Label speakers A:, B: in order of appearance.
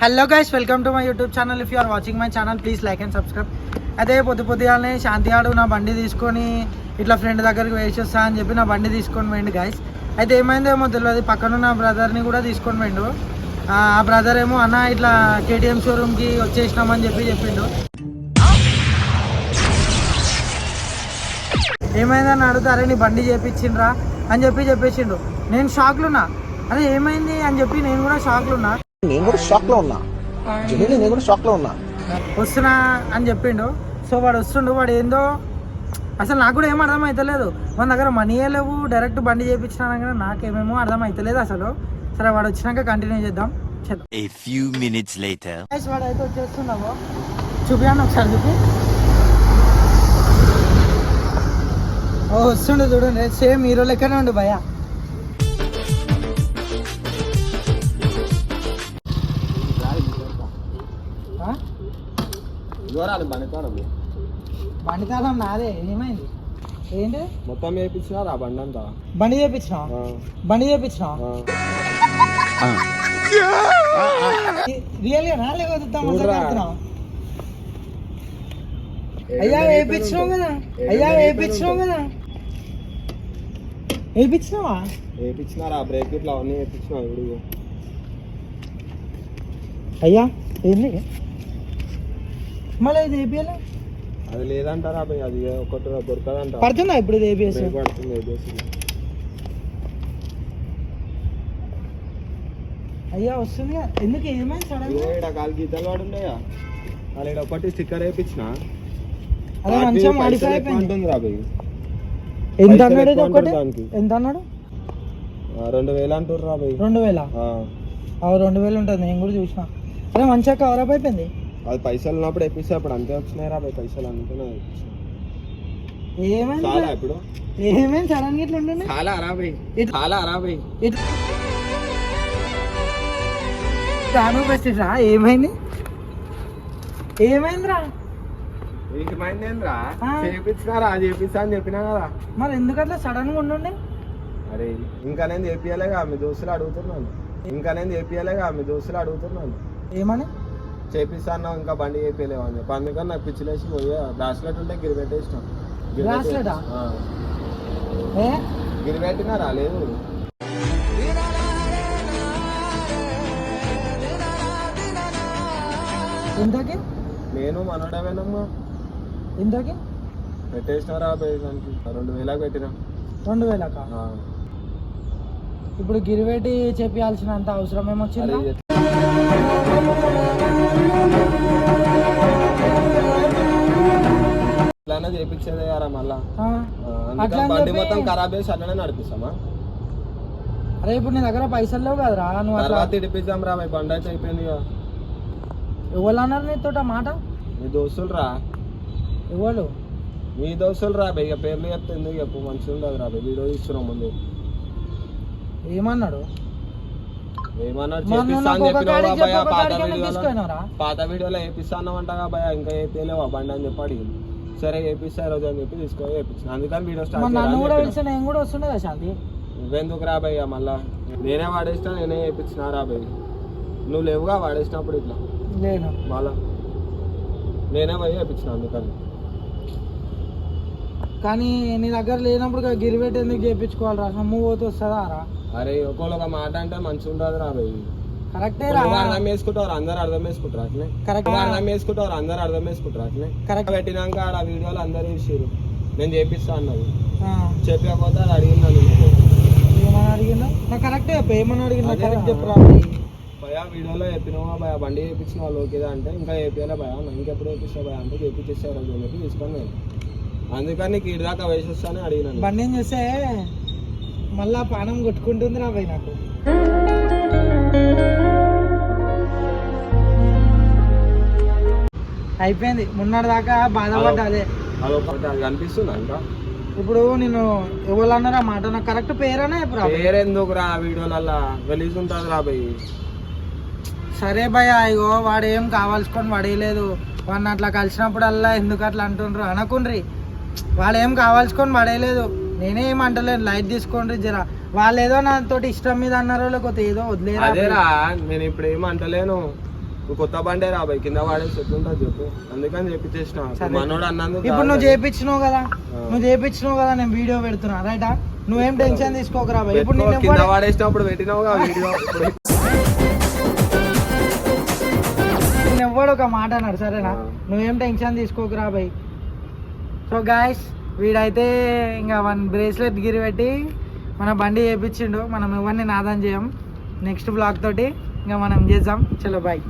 A: Hello guys welcome to my YouTube channel if you are watching my channel please like and subscribe అదే పొద్దు పొద్దుగానే శాంతి ఆడు నా బండి తీసుకొని ఇట్లా ఫ్రెండ్ దగ్గరికి వేసేస్తా అని చెప్పి నా బండి తీసుకొని పోయిండు గైస్ అయితే ఏమైందేమో తెలియదు పక్కన ఉన్న బ్రదర్ని కూడా తీసుకొని పోయిండు. ఆ బ్రదర్ ఏమో అన్న ఇట్లా కేటీఎం షోరూమ్కి వచ్చేసినామని చెప్పి చెప్పిండు. ఏమైందని అడుగుతారే నీ బండి చేపించిండ్రా అని చెప్పి చెప్పేసిండు. నేను షాక్లున్నా అదే ఏమైంది అని చెప్పి నేను కూడా షాక్లున్నా
B: నేను కూడా షాక్లో ఉన్నా. జెన్యున్లీ నేను కూడా షాక్లో ఉన్నా.
A: వస్తున్నా అని చెప్పిండు. సో వాడు వస్తుండు వాడు ఏందో అసలు నాకు కూడా ఏం అర్థం అవుతలేదు మన దగ్గర మనీ లేవు డైరెక్ట్ బండి చేయించినా కానీ నాకేమేమో అర్థం అవుతలేదు అసలు. సరే వాడు వచ్చినాక కంటిన్యూ చేద్దాం.
C: A few minutes later.
A: Guys, వాడు అయితే వచ్చేస్తున్నావు చూపియాను ఒకసారి చూపి. ఓ వస్తుండు చూడండి సేమ్ హీరో లెక్కనే ఉండు భయ
B: దూరాలు బండితారం
A: బండి కాలం నాదే ఏమైంది? ఏంటి?
B: మొత్తం వేయించినారు ఆ బండి అంతా.
A: బండి చేయించినా బండి చేయించినా రియల్గా లేకపోతే
B: చూడరా.
A: పెడుతున్నావా? అయ్యా వేయించినావు కదా? అయ్యా వేయించినావు కదా? వేయించినావా?
B: వేయించినారు బ్రేక్ ఇట్లా అవన్నీ వేయించినారు ఇప్పుడు
A: అయ్యా ఏంది? మళ్ళీ ఇది ఏపీఎల్
B: అది లేదంటారా భయ్ అది ఒకటి దొరకదంట
A: పడుతుందా ఇప్పుడు ఇది ఏపీఎస్
B: బ్రేక్ పడుతుంది ABS.
A: అయ్యా వస్తుంది. ఎందుకు ఏమైంది సడన్
B: ఈడ కాలు గీతలు వాడు ఉన్నాయా వాళ్ళు ఈడ ఒకటి స్టిక్కర్ వేయించిన
A: అదే మంచిగా మాడిఫై అయిపోయింది.
B: ఉంటుంది రా భయ్
A: ఎంత అన్నాడు ఇది ఒకటి. ఎంత అన్నాడు?
B: రెండు వేలు అంటారు రా భయ్
A: రెండు వేల? రెండు వేలు ఉంటుంది నేను కూడా చూసిన. అదే మంచిగా కవర్ అప్ అయిపోయింది.
B: అది పైసలు ఉన్నప్పుడు వేపిస్తే అప్పుడు అంతే వచ్చినాయి రా భయ్ పైసలు చాలా ఇప్పుడు.
A: ఏమైంది సడన్గా ఇట్లా ఉండండి
B: చాలా
A: రాను ఏమైంది? ఏమైందిరా?
B: ఏంద్రా? చేపిస్తా అని చెప్పినా కదా.
A: మరి ఎందుకు అట్లా సడన్గా ఉండండి
B: అరే ఇంకా నేను చేపియలేగా మీ దోస్తులు అడుగుతున్నాను. ఇంకా నేను చేపియలేగా మీ దోస్తులు అడుగుతున్నాను.
A: ఏమని?
B: చేపిస్తా అన్నావు ఇంకా బండి చేపియలేవు అని చెప్పి. అందుకని నాకు పిచ్చిలేసి పోయి బ్రాస్లెట్ ఉంటే గిరి పెట్టేసిన?
A: ఏ?
B: గిరి పెట్టినా రాలేదు
A: ఎంతకి
B: నేను మనోడమేనమ్మా
A: ఎంతకి
B: పెట్టేసినారా దానికి రెండు వేలకు పెట్టినా.
A: రెండు వేలక. ఇప్పుడు గిరివేటి చేపియాల్సినంత అవసరం ఏమొచ్చిందా
B: చేపించేదే యారా మళ్ళా. అందుకని బండి మొత్తం ఖరాబ్ చేసి అట్లనే నడిపిస్తామా?
A: అరే ఇప్పుడు నీ దగ్గర పైసలు లేవు కదరా నువ్వు అట్లా
B: తర్వాత ఇడిపిద్దాం రా బండి అయితే అయిపోయింది ఇక.
A: ఎవరు అన్నారు నీతో మాట?
B: మీ దోస్తులు రా.
A: ఎవరు
B: మీ దోస్తులు రా ఇక పేర్లు చెప్తే ఎందుకు చెప్పు? మంచిగా ఉండదు రా. వీడియో ముందు.
A: ఏమన్నాడు?
B: చెప్పినావు భయ పాత వీడియోలో
A: తీసుకుపోయినావురా?
B: పాత వీడియోలో వేపిస్తానంటగా భయ ఇంకా ఆ బండి అని చెప్పి అడిగింది సరే వేపిస్తా రోజు అని చెప్పి తీసుకొని వేపించిన అందుకని వీడియో స్టార్ట్
A: నన్ను కూడా
B: చేయాలని
A: పిలిచి నేను కూడా వస్తుండే కదా శాంతి?
B: నువ్వెందుకు రా మళ్ళా? నేనే వాడేసినా నేనే వేపించిన రా భయ్ నువ్వు లేవుగా వాడేసినప్పుడు ఇట్లా? మళ్ళా? నేనే పోయి వేపించిన అందుకని.
A: కానీ నీ దగ్గర లేనప్పుడు ఇక గిరివేట్ ఎందుకు చేయించుకోవాలిరా సొమ్ము పోతే వస్తుందా రా?
B: అరే ఒకళ్ళు ఒక మాట అంటే మంచిగా ఉండదు రా భయ్
A: కరెక్టే రా.
B: అర్థం వేసుకుంటారు అందరు అర్థం వేసుకుంటారు అట్లే
A: కరెక్ట్
B: అర్థం వేసుకుంటారు అందరు అర్థం వేసుకుంటారు అట్లే
A: కరెక్ట్.
B: పెట్టినాక ఆడ వీడియోలు అందరు చూసారు నేను చేపిస్తా అన్నది. చెప్పకపోతే అది
A: ఏమని అడిగిందా నాకు కరెక్టే ఏమని
B: రా.
A: చెప్పురా
B: భయ వీడియోలో చెప్పినావా భయ? బండి చేయించిన వాళ్ళు ఓకేదా అంటే ఇంకా చేపియాలే భయ. ఇంకెప్పుడు చేపిస్తా భయ? అంటే చేపించేసారు అని చెప్పి తీసుకొని అందుకని నీకు ఇటు దాకా వేసేస్తానే అడిగినాను
A: బండి ఏం చేస్తే? మళ్ళా పానం కొట్టుకుంటుంది రా భయ్ నాకు. అయిపోయింది. మొన్నటి దాకా బాధపడ్డా అదే.
B: కనిపిస్తుందా ఇంకా?
A: ఇప్పుడు నేను ఎవరు అన్నారు ఆ మాట నాకు కరెక్ట్ పేరేనా ఇప్పుడు
B: పేరెందుకు రా వీడియోలల్లా? గలీజ్ ఉంటుంది రా భయ్.
A: సరే భయ ఇగో వాడు ఏం కావాల్సుకొని పడేయలేదు వాడిని అట్లా కలిసినప్పుడల్లా ఎందుకు అట్లా అంటుండ్రు? అనకుండ్రి. వాడు ఏం కావాల్సుకొని పడేయలేదు నేనే ఏం అంటలేను లైట్ తీసుకోండి జర. వాళ్ళు ఏదో నాతోటి ఇష్టం మీద అన్నారో లేకపోతే ఏదో వదిలేరా
B: అదేరా నేను ఇప్పుడు ఏం అంటలేను. నువ్వు కొత్త బండే రా బాయ్ కింద వాడేసి ఎట్లుంటుంది చెప్పు. అందుకని చేపించేసిన. మనోడు అన్నందుకు
A: ఇప్పుడు నువ్వు. చేపించినావు కదా. నువ్వు చేపించినావు కదా నేను వీడియో పెడుతున్నా రైటా? నువ్వేం టెన్షన్ తీసుకోకరా భయ్ ఇప్పుడు నేను
B: కింద వాడేసినప్పుడు పెట్టినావుగా వీడియో.
A: ఎవ్వడు ఒక మాట అన్నాడు సరేనా. నువ్వేం టెన్షన్ తీసుకోకరా భయ్ సో గాయస్ వీడైతే ఇంకా వన్ బ్రేస్లెట్ గిరి పెట్టి మన బండి చేపించిండు. మనం ఎవరిని నాదం చేయం. నెక్స్ట్ బ్లాగ్ తోటి ఇంకా మనం చేద్దాం. చలో బాయ్.